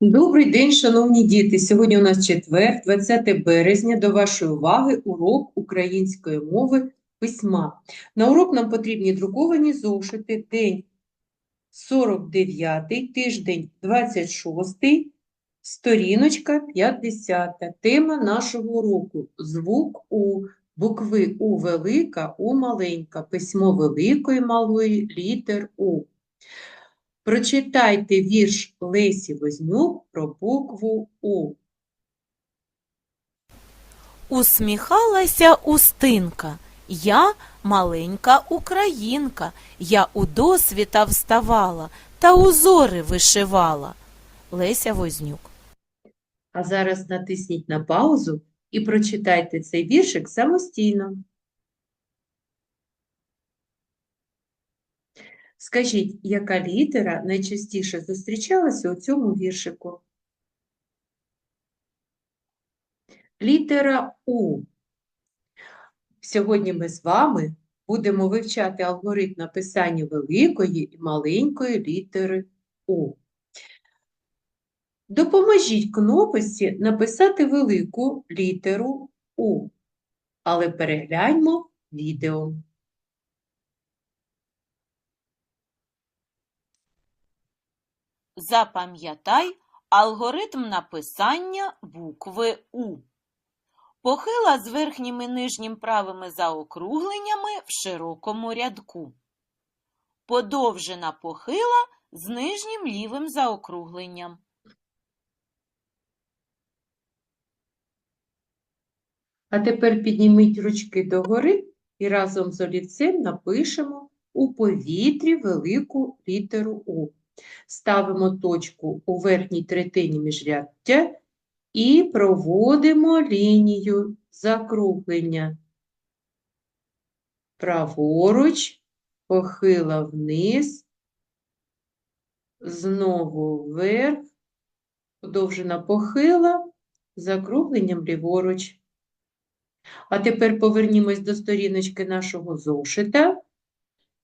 Добрий день, шановні діти! Сьогодні у нас четвер, 20 березня. До вашої уваги урок української мови письма. На урок нам потрібні друковані зошити, день 49, тиждень 26, сторіночка 50. Тема нашого уроку – звук У. Букви У велика, У маленька, письмо великої малої літер У. Прочитайте вірш Лесі Вознюк про букву У. Усміхалася Устинка. Я маленька українка, я у досвіта вставала та узори вишивала. Леся Вознюк. А зараз натисніть на паузу і прочитайте цей віршик самостійно. Скажіть, яка літера найчастіше зустрічалася у цьому віршику? Літера У. Сьогодні ми з вами будемо вивчати алгоритм написання великої і маленької літери У. Допоможіть кнопочці написати велику літеру У, але перегляньмо відео. Запам'ятай алгоритм написання букви У. Похила з верхнім і нижнім правими заокругленнями в широкому рядку. Подовжена похила з нижнім лівим заокругленням. А тепер підніміть ручки догори і разом з олівцем напишемо у повітрі велику літеру У. Ставимо точку у верхній третині міжряддя і проводимо лінію закруглення. Праворуч, похила вниз, знову вверх, подовжена похила, закругленням ліворуч. А тепер повернімось до сторіночки нашого зошита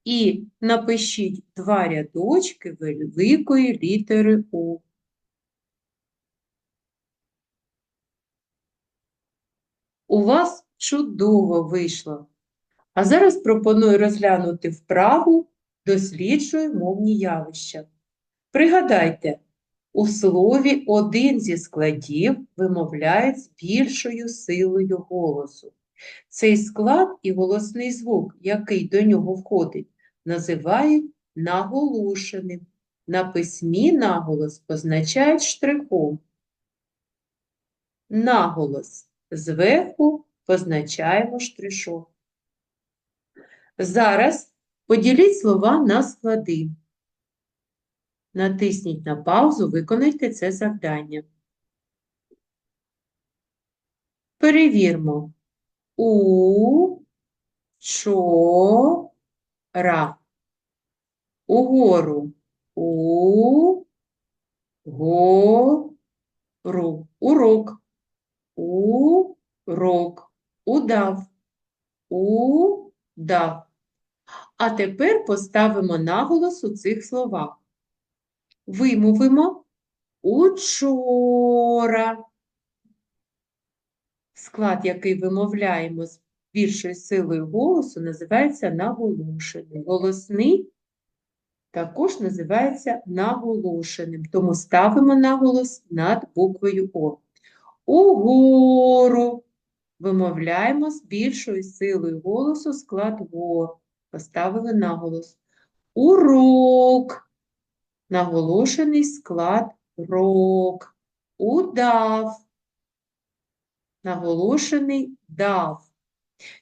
і напишіть два рядочки великої літери У. У вас чудово вийшло. А зараз пропоную розглянути вправу «Досліджуй мовні явища». Пригадайте, у слові один зі складів вимовляють з більшою силою голосу. Цей склад і голосний звук, який до нього входить, називають наголошеним. На письмі наголос позначають штрихом. Наголос зверху позначаємо штришок. Зараз поділіть слова на склади. Натисніть на паузу, виконайте це завдання. Перевірмо. У, чо, ра. Угору. У, го, ру. Урок. Урок. Удав. Удав. А тепер поставимо наголос у цих словах. Вимовимо учора. Склад, який вимовляємо з більшою силою голосу, називається наголошений. Голосний також називається наголошеним, тому ставимо наголос над буквою О. Угору вимовляємо з більшою силою голосу склад О. Поставили наголос. Урок наголошений склад рок. Удав. Наголошений дав.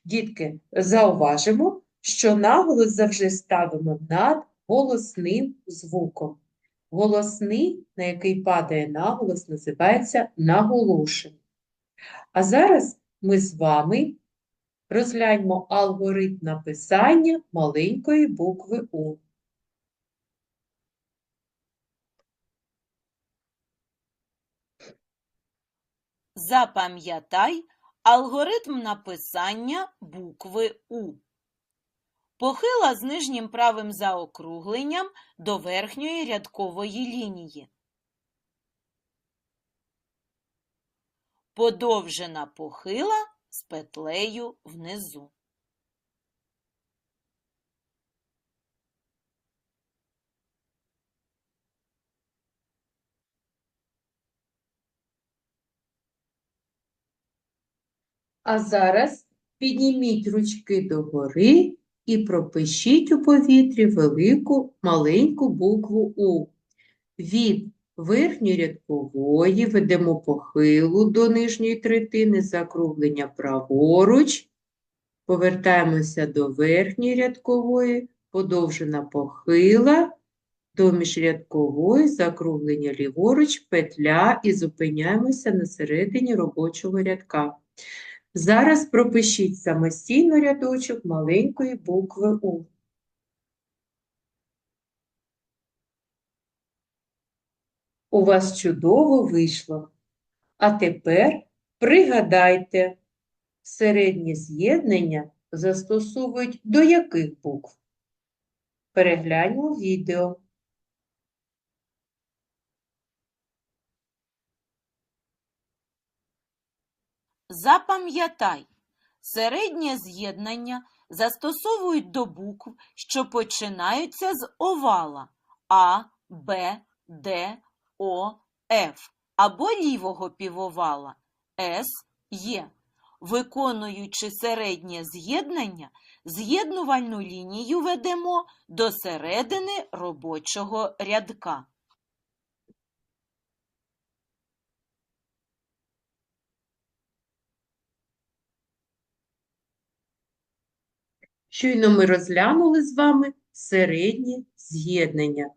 Дітки, зауважимо, що наголос завжди ставимо над голосним звуком. Голосний, на який падає наголос, називається наголошений. А зараз ми з вами розгляньмо алгоритм написання маленької букви У. Запам'ятай Алгоритм написання букви У. Похила з нижнім правим заокругленням до верхньої рядкової лінії. Подовжена похила з петлею внизу. А зараз підніміть ручки догори і пропишіть у повітрі велику маленьку букву У. Від верхньої рядкової ведемо похилу до нижньої третини, закруглення праворуч, повертаємося до верхньої рядкової, подовжена похила, до міжрядкової, закруглення ліворуч, петля і зупиняємося на середині робочого рядка. Зараз пропишіть самостійно рядочок маленької букви У. У вас чудово вийшло. А тепер пригадайте, середнє з'єднання застосовують до яких букв? Перегляньмо відео. Запам'ятай, середнє з'єднання застосовують до букв, що починаються з овала А, Б, Д, О, Ф або лівого півовала С, Є. Виконуючи середнє з'єднання, з'єднувальну лінію ведемо до середини робочого рядка. Щойно ми розглянули з вами середнє з'єднання.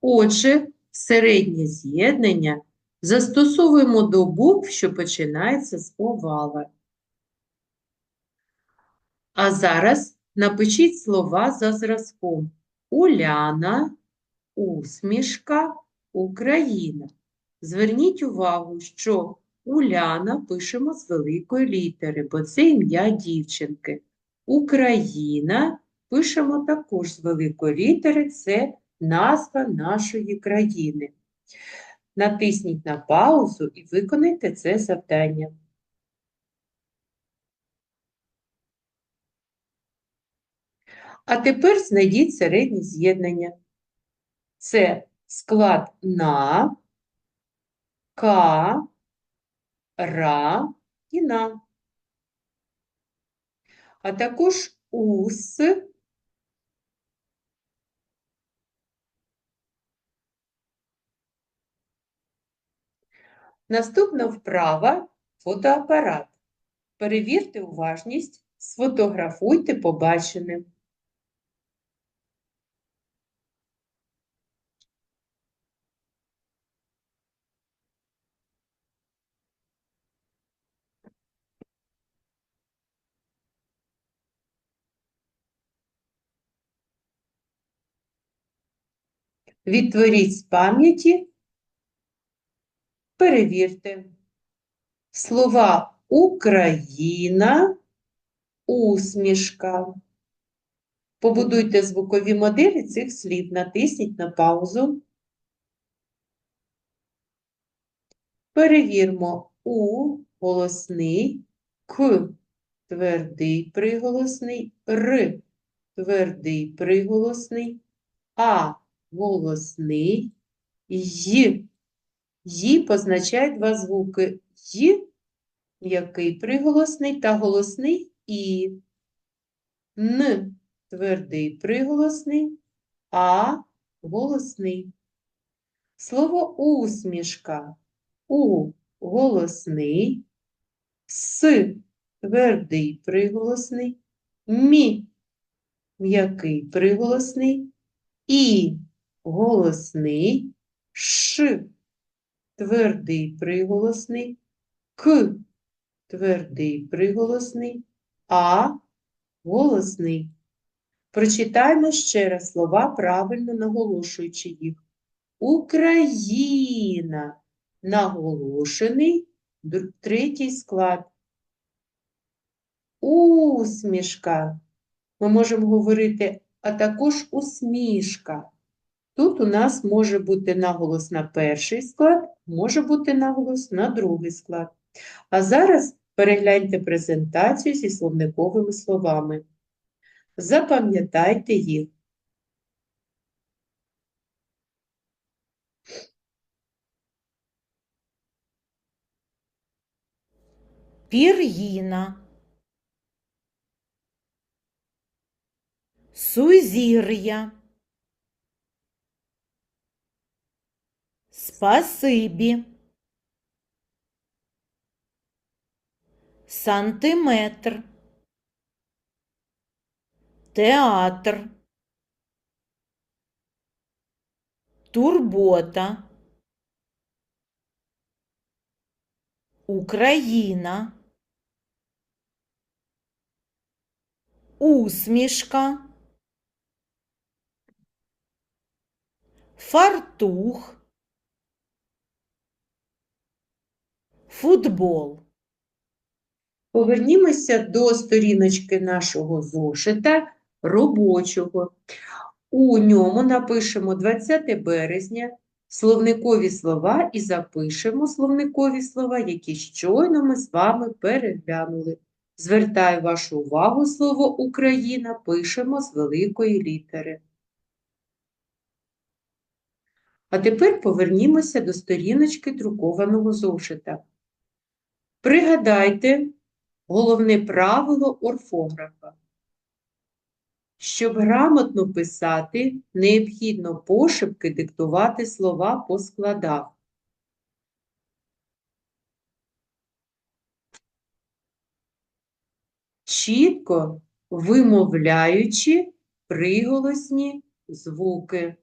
Отже, середнє з'єднання застосовуємо до букв, що починаються з овала. А зараз напишіть слова за зразком. Уляна, усмішка, Україна. Зверніть увагу, що Уляна пишемо з великої літери, бо це ім'я дівчинки. Україна пишемо також з великої літери, це назва нашої країни. Натисніть на паузу і виконайте це завдання. А тепер знайдіть середнє з'єднання. Це склад на, ка, ра і на. А також ус, Наступна вправа – фотоапарат. Перевірте уважність, сфотографуйте побачене. Відтворіть з пам'яті Перевірте. Слова Україна, усмішка. Побудуйте звукові моделі цих слів. Натисніть на паузу. Перевірмо У голосний, К твердий приголосний, Р твердий приголосний, А голосний, Й Ї позначає два звуки Й, м'який приголосний та голосний І. Н твердий приголосний, А голосний. Слово усмішка У голосний, С твердий приголосний, Мі м'який приголосний, І голосний, Ш твердий приголосний, К твердий приголосний, А голосний. Прочитаємо ще раз слова, правильно наголошуючи їх. Україна наголошений, третій склад. Усмішка. Ми можемо говорити, а також усмішка. Тут у нас може бути наголос на перший склад, може бути наголос на другий склад. А зараз перегляньте презентацію зі словниковими словами. Запам'ятайте їх. Пір'їна. Сузір'я. Спасибі. Сантиметр. Театр. Турбота. Україна. Усмішка. Фартух. Футбол. Повернімося до сторіночки нашого зошита робочого. У ньому напишемо 20 березня словникові слова і запишемо словникові слова, які щойно ми з вами переглянули. Звертаю вашу увагу, слово Україна пишемо з великої літери. А тепер повернімося до сторіночки друкованого зошита. Пригадайте головне правило орфографа. Щоб грамотно писати, необхідно пошепки диктувати слова по складах. Чітко вимовляючи приголосні звуки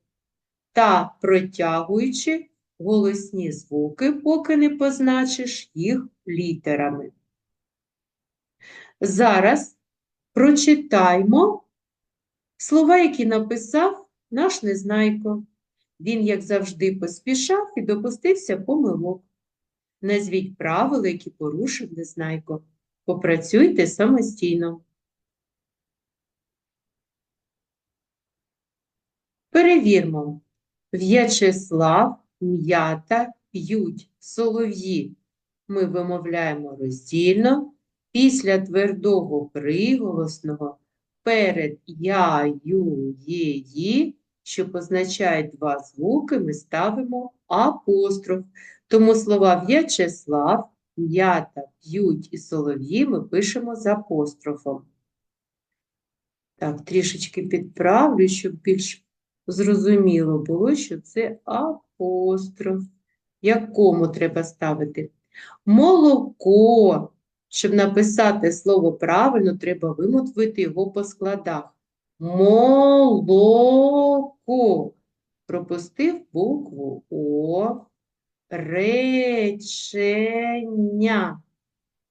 та протягуючи голосні звуки, поки не позначиш їх літерами. Зараз прочитаймо слова, які написав наш Незнайко. Він, як завжди, поспішав і допустився помилок. Назвіть правила, які порушив Незнайко. Попрацюйте самостійно. Перевірмо. В'ячеслав, м'ята, п'ють, солов'ї. Ми вимовляємо роздільно. Після твердого приголосного перед я, ю, є, ї, що позначають два звуки, ми ставимо апостроф. Тому слова В'ячеслав, м'ята, п'ють і солов'ї ми пишемо з апострофом. Так, трішечки підправлю, щоб більш зрозуміло було, що це апостроф. Якому треба ставити? Молоко. Щоб написати слово правильно, треба вимовити його по складах. Молоко. Пропустив букву О. Речення.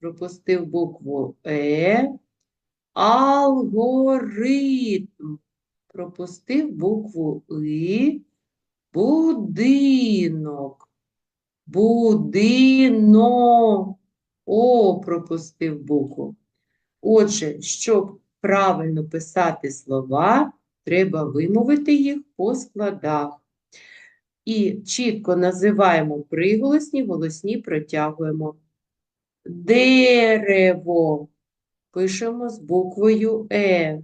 Пропустив букву Е. Алгоритм. Пропустив букву И. Будинок. Будинок. О, пропустив букву. Отже, щоб правильно писати слова, треба вимовити їх по складах. І чітко називаємо приголосні, голосні протягуємо. Дерево. Пишемо з буквою Е.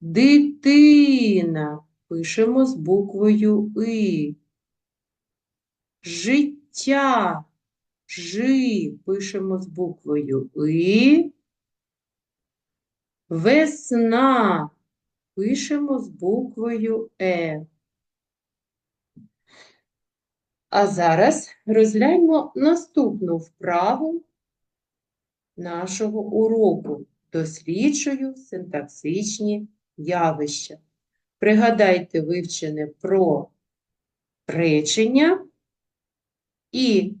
Дитина. Пишемо з буквою И. Життя. Жи пишемо з буквою И. Весна пишемо з буквою Е. А зараз розгляньмо наступну вправу нашого уроку. Досліджую синтаксичні явища. Пригадайте вивчене про речення і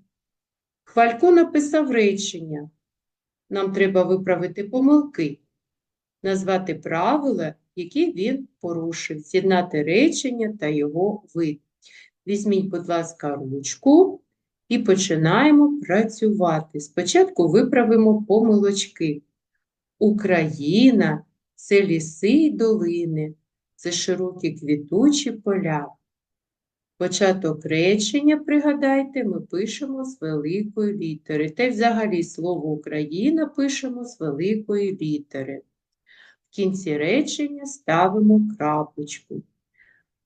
Хвалько написав речення. Нам треба виправити помилки, назвати правила, які він порушив, з'єднати речення та його вид. Візьміть, будь ласка, ручку і починаємо працювати. Спочатку виправимо помилочки. Україна це ліси й долини, це широкі квітучі поля. Початок речення, пригадайте, ми пишемо з великої літери. Та й взагалі слово Україна пишемо з великої літери. В кінці речення ставимо крапочку.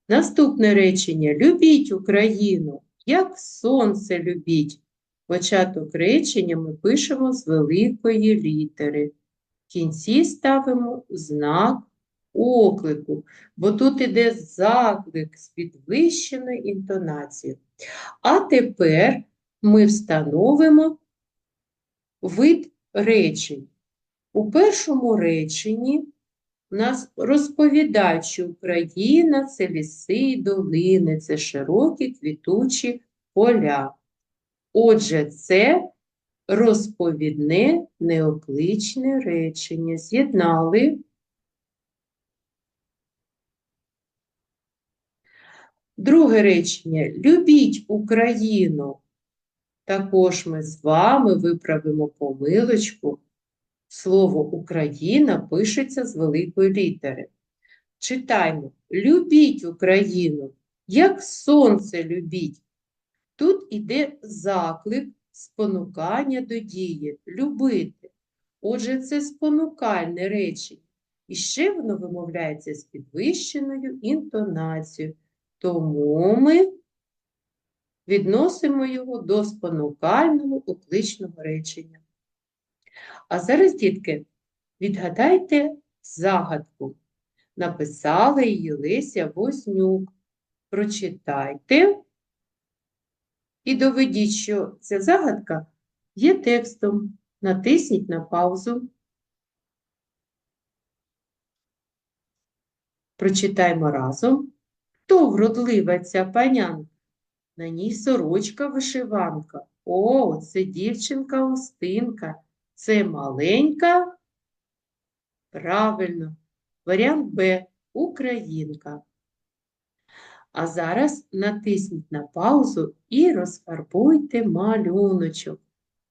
Наступне речення Любіть Україну, як сонце любіть. Початок речення ми пишемо з великої літери. В кінці ставимо знак оклику, бо тут іде заклик з підвищеною інтонацією. А тепер ми встановимо вид речень. У першому реченні нас розповідають, що Україна – це ліси і долини, це широкі квітучі поля. Отже, це розповідне неокличне речення. З'єднали. Друге речення. Любіть Україну. Також ми з вами виправимо помилочку. Слово Україна пишеться з великої літери. Читаймо. Любіть Україну, як сонце любіть. Тут іде заклик, спонукання до дії, любити. Отже, це спонукальне речення. І ще воно вимовляється з підвищеною інтонацією. Тому ми відносимо його до спонукального окличного речення. А зараз, дітки, відгадайте загадку. Написала її Леся Вознюк. Прочитайте і доведіть, що ця загадка є текстом. Натисніть на паузу. Прочитаймо разом. Хто вродлива ця панянка? На ній сорочка вишиванка. О, це дівчинка Устинка. Це маленька. Правильно. Варіант Б. Українка. А зараз натисніть на паузу і розфарбуйте малюночок.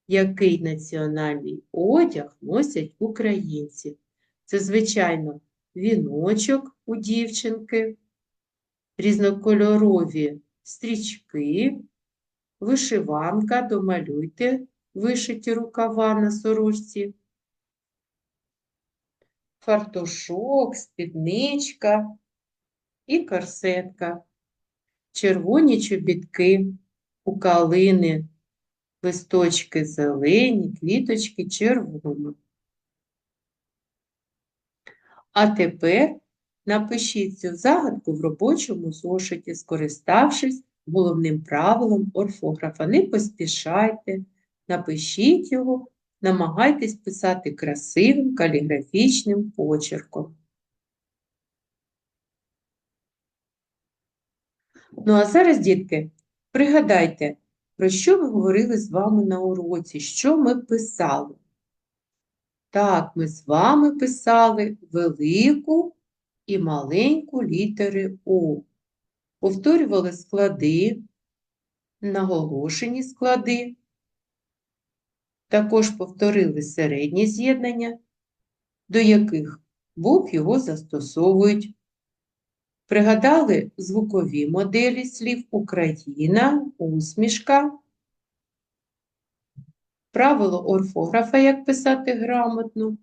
Який національний одяг носять українці? Це, звичайно, віночок у дівчинки, різнокольорові стрічки, вишиванка, домалюйте вишиті рукава на сорочці, фартушок, спідничка і корсетка, червоні чобітки, у калини, листочки зелені, квіточки червоні. А тепер напишіть цю загадку в робочому зошиті, скориставшись головним правилом орфографа. Не поспішайте, напишіть його, намагайтесь писати красивим каліграфічним почерком. Ну а зараз, дітки, пригадайте, про що ми говорили з вами на уроці, що ми писали. Так, ми з вами писали велику і маленьку літери О. Повторювали склади, наголошені склади. Також повторили середні з'єднання, до яких букв його застосовують. Пригадали звукові моделі слів Україна, усмішка, правило орфографа, як писати грамотно.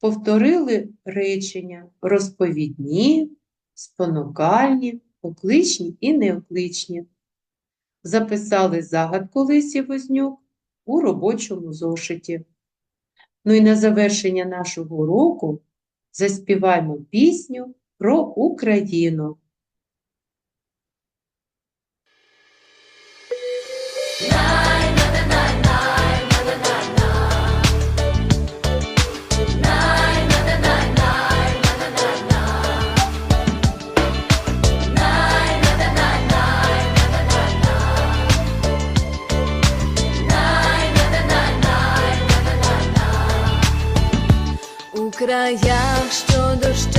Повторили речення розповідні, спонукальні, окличні і неокличні. Записали загадку Лисі Вознюк у робочому зошиті. Ну і на завершення нашого уроку заспіваємо пісню про Україну. Краях, що дощами